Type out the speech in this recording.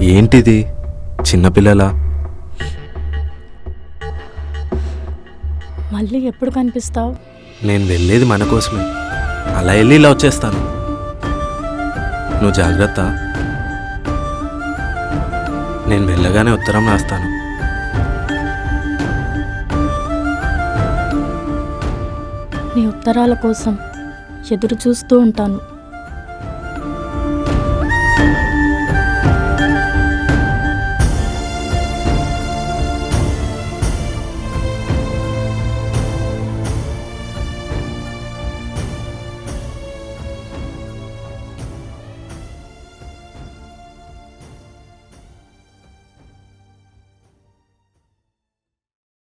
ఏంటిది? చిన్నపిల్లల? మళ్ళీ ఎప్పుడు కనిపిస్తావు? నేను వెళ్ళేది మన కోసమే. అలా వెళ్ళి ఇలా వచ్చేస్తాను. నువ్వు జాగ్రత్త. నేను వెళ్ళగానే ఉత్తరం రాస్తాను. నీ ఉత్తరాల కోసం ఎదురు చూస్తూ ఉంటాను.